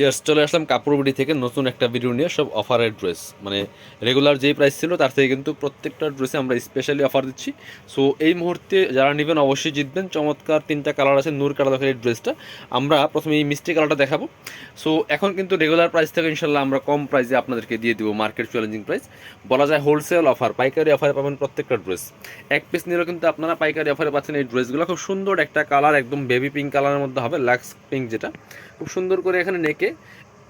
Years চলে আসলাম কাপড় BD থেকে নতুন একটা ভিডিও নিয়ে, সব অফারের ড্রেস মানে রেগুলার যেই প্রাইস ছিল, তার থেকে কিন্তু প্রত্যেকটা ড্রেসে আমরা স্পেশালি অফার দিচ্ছি। সো এই মুহূর্তে যারা নেবেন অবশ্যই জিতবেন। চমৎকার তিনটা কালার আছে, নূর কালার দেখেন এই ড্রেসটা আমরা প্রথমে এই মিষ্টি কালারটা দেখাবো। সো এখন কিন্তু রেগুলার প্রাইস থেকে ইনশাল্লাহ আমরা কম প্রাইসে আপনাদেরকে দিয়ে দিব মার্কেট চ্যালেঞ্জিং প্রাইস বলা যায় হোলসেল অফার পাইকারি অফারে পাবেন প্রত্যেকটা ড্রেস এক পিস নিলেও কিন্তু আপনারা পাইকারি অফারে পাচ্ছেন এই ড্রেসগুলো খুব সুন্দর একটা কালার একদম বেবি পিঙ্ক কালারের মধ্যে হবে লাক্স পিঙ্ক যেটা। খুব সুন্দর করে এখানে নেকে।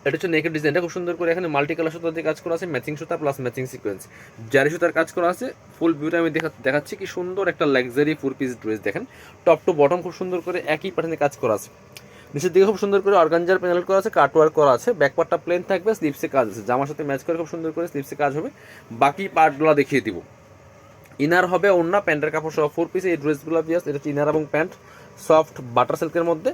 এটা হচ্ছে নেকের ডিজাইনটা খুব সুন্দর করে এখানে মাল্টি কালার সুতা দিয়ে কাজ করা আছে ম্যাচিং সুতা প্লাস ম্যাচিং সিকোয়েন্স জারি সুতার কাজ করা আছে। ফুল ভিউটা আমি দেখা দেখাচ্ছি কি সুন্দর একটা লাক্সারি ফোর পিস ড্রেস দেখেন। টপ টু বটম খুব সুন্দর করে একই প্যাটার্নে কাজ করা আছে। নিচের দিকে খুব সুন্দর করে অর্গানজার প্যানেল করা আছে কাটওয়ার্ক করা আছে। ব্যাক পার্টটা প্লেন থাকবে স্লিপসে কাজ আছে। জামার সাথে ম্যাচ করে খুব সুন্দর করে স্লিপসে কাজ হবে। বাকি পার্টগুলো দেখিয়ে দিব। ইনার হবে অন্য প্যান্টের কাপড় সহ ফোর পিসে এই ড্রেসগুলো পিয়াস এটা হচ্ছে ইনার এবং প্যান্ট সফট বাটার সিল্কের মধ্যে।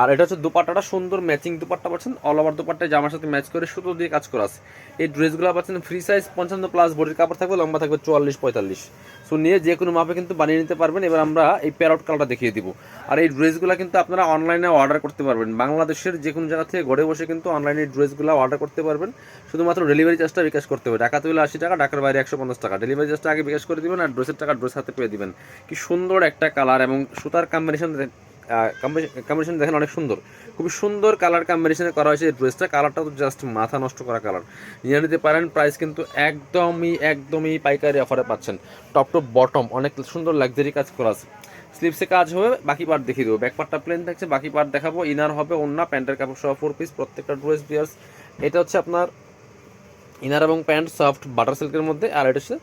আর এটা হচ্ছে দুপাট্টাটা সুন্দর ম্যাচিং দুপাট্টা পাচ্ছেন। অল ওভার দুপাট্টা জামার সাথে ম্যাচ করে সুতো দিয়ে কাজ করা আছে। এই ড্রেসগুলো পাচ্ছেন ফ্রি সাইজ পঞ্চান্ন প্লাস বডির কাপড় থাকবে, লম্বা থাকবে চুয়াল্লিশ, পঁয়তাল্লিশ। সো নিয়ে যে কোনো মাপে কিন্তু বানিয়ে নিতে পারবেন। এবার আমরা এই প্যারট কালারটা দেখিয়ে দিব। আর এই ড্রেসগুলো কিন্তু আপনারা অনলাইনে অর্ডার করতে পারবেন। বাংলাদেশের যে কোনো জায়গা থেকে ঘরে বসে কিন্তু অনলাইনে ড্রেসগুলো অর্ডার করতে পারবেন। শুধুমাত্র ডেলিভারি চার্জটা বিকাশ করতে হবে। টাকা তুলে আশি টাকা, ঢাকার বাইরে একশো পঞ্চাশ টাকা। ডেলিভারি চার্জটা আগে বিকাশ করে দেবেন আর ড্রেসের টাকা ড্রেস হাতে পেয়ে দেবেন। কি সুন্দর একটা কালার এবং সুতার কম্বিনেশন কম্বিনেশন দেখেন অনেক সুন্দর। খুবই সুন্দর কালার কম্বিনেশনে করা হয়েছে ড্রেসটা কালারটা তো জাস্ট মাথা নষ্ট করা কালার নিয়ে নিতে পারেন প্রাইস কিন্তু একদমই একদমই পাইকারি অফারে পাচ্ছেন। টপ টপ বটম অনেক সুন্দর লাক্সারি কাজ করা আছে। স্লিপসে কাজ হবে, বাকি পার্ট দেখিয়ে দেবো। ব্যাক পার্টটা প্লেন থাকছে, বাকি পার্ট দেখাবো। ইনার হবে অন্য প্যান্টের কাপড় সহ ফোর পিস প্রত্যেকটা ড্রেস বিয়ার্স এটা হচ্ছে আপনার ইনার এবং প্যান্ট সফট বাটার সিল্কের মধ্যে, আর এটা হচ্ছে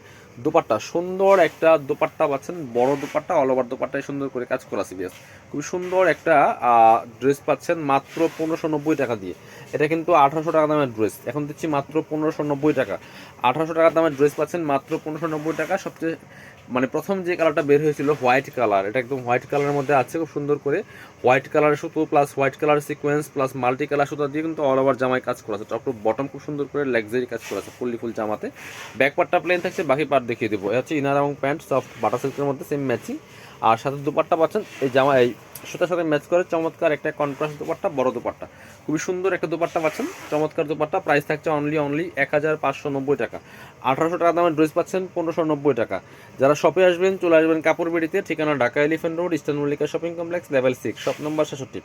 দুপাট্টা, সুন্দর একটা দুপাট্টা পাচ্ছেন, বড় দুপাট্টা অল ওভার সুন্দর করে কাজ করা সিবিএস খুবই সুন্দর একটা ড্রেস পাচ্ছেন মাত্র পনেরোশো নব্বই টাকা দিয়ে। এটা কিন্তু আঠারোশো টাকা দামের ড্রেস এখন দিচ্ছি মাত্র পনেরোশো নব্বই টাকা। আঠারোশো টাকা দামের ড্রেস পাচ্ছেন মাত্র পনেরোশো নব্বই টাকা। সবচেয়ে মানে প্রথম যে কালারটা বের হয়েছিল হোয়াইট কালার, এটা একদম হোয়াইট কালারের মধ্যে আছে, খুব সুন্দর করে। হোয়াইট কালার সুতো plus white colour sequence plus multi colour সুতো দিয়ে কিন্তু অল ওভার জামায় কাজ করা আছে। টপ বটম খুব সুন্দর করে লাক্সারি কাজ করা আছে ফুললি ফুল জামাতে। ব্যাক পার্টটা প্লেন থাকছে, বাকি পার্ট দেখিয়ে দেবো। এটা হচ্ছে ইনার এবং প্যান্ট সফট বাটার সিল্কের মধ্যে সেম ম্যাচিং আর সাথে দুপাটটা পাচ্ছেন এই জামা, এই সুতার সাথে ম্যাচ করে চমৎকার একটা কন্ট্রাস্ট দুপাট্টা, বড় দুপাট্টা। খুবই সুন্দর একটা দুপাট্টা পাচ্ছেন। চমৎকার দুপাট্টা প্রাইস থাকছে অনলি অনলি এক হাজার পাঁচশো নব্বই টাকা। আঠারোশো টাকা দামের ড্রেস পাচ্ছেন, পনেরোশো নব্বই টাকা। যারা শপে আসবেন, চলে আসবেন কাপড় বেড়িতে ঠিকানা Dhaka Elephant Road Eastern Mallika shopping complex level six shop number ছেষট্টি।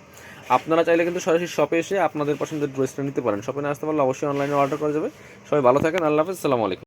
আপনারা চাইলে কিন্তু সরাসরি শপে এসে আপনাদের পছন্দের ড্রেসটা নিতে পারেন। শপে না আসতে পারলে অবশ্যই অনলাইনে অর্ডার করা যাবে। সবাই ভালো থাকেন, আল্লাহ হাফিজ, সালামু আলাইকুম।